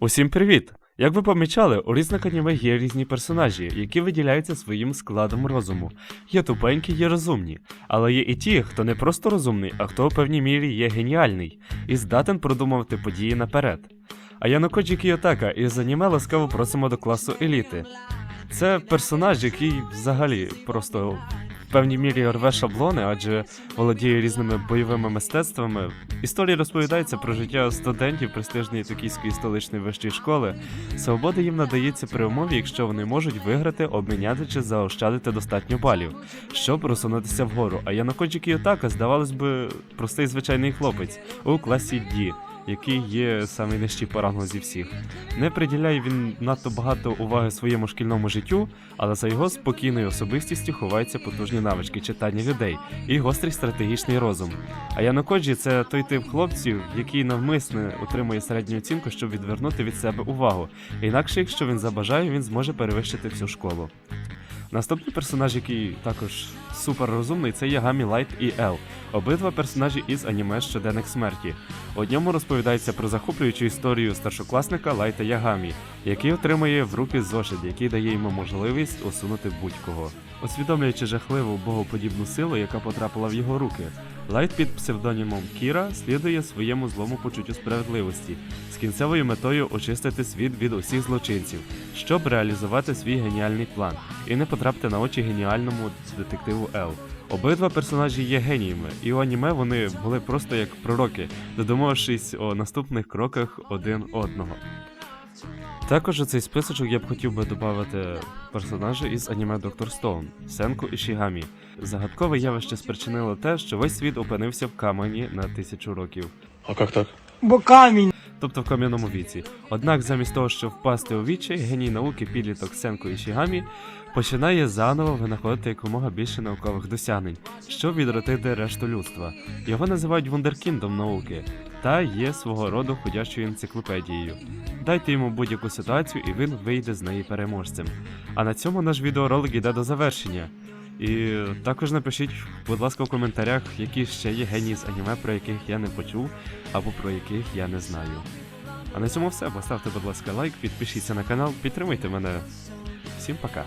Усім привіт! Як ви помічали, у різних аніме є різні персонажі, які виділяються своїм складом розуму. Є тупенькі, є розумні, але є і ті, хто не просто розумний, а хто у певній мірі є геніальний і здатен продумувати події наперед. А я Нокоджі Кіотака із аніме ласкаво просимо до класу еліти. Це персонаж, який взагалі просто певній мірі рве шаблони, адже володіє різними бойовими мистецтвами. Історія розповідається про життя студентів престижної токійської столичної вищої школи. Свобода їм надається при умові, якщо вони можуть виграти, обміняти чи заощадити достатньо балів, щоб розсунутися вгору. А Янокоджі Кіотака, здавалось би, простий звичайний хлопець у класі D, який є самий нижчий по рангу зі всіх. Не приділяє він надто багато уваги своєму шкільному життю, але за його спокійною особистістю ховаються потужні навички читання людей і гострий стратегічний розум. А Янокоджі це той тип хлопців, який навмисне отримує середню оцінку, щоб відвернути від себе увагу. Інакше, якщо він забажає, він зможе перевищити всю школу. Наступний персонаж, який також супер розумний, це Ягамі Лайт і Ел. Обидва персонажі із аніме щоденних смерті. У ньому розповідається про захоплюючу історію старшокласника Лайта Ягамі, який отримує в руки зошит, який дає йому можливість усунути будь-кого. Усвідомлюючи жахливу богоподібну силу, яка потрапила в його руки, Лайт під псевдонімом Кіра слідує своєму злому почуттю справедливості з кінцевою метою очистити світ від усіх злочинців, щоб реалізувати свій геніальний план і не потрапити на очі геніальному детективу Ел. Обидва персонажі є геніями, і у аніме вони були просто як пророки, додумавшись о наступних кроках один одного. Також у цей списочок я б хотів би додати персонажа із аніме Доктор Стоун Сенку Ішігамі. Загадкове явище спричинило те, що весь світ опинився в камені на тисячу років, А как так? Бо камінь. тобто в кам'яному віці. Однак, замість того, щоб впасти у відчай, геній науки підліток Сенко Ішігамі починає заново винаходити якомога більше наукових досягнень, щоб відродити решту людства. Його називають вундеркіндом науки та є свого роду ходячою енциклопедією. Дайте йому будь-яку ситуацію, і він вийде з неї переможцем. А на цьому наш відеоролик йде до завершення. І також напишіть, будь ласка, в коментарях, які ще є генії з аніме, про яких я не почув, або про яких я не знаю. А на цьому все. Поставте, будь ласка, лайк, підпишіться на канал, підтримуйте мене. Всім пока.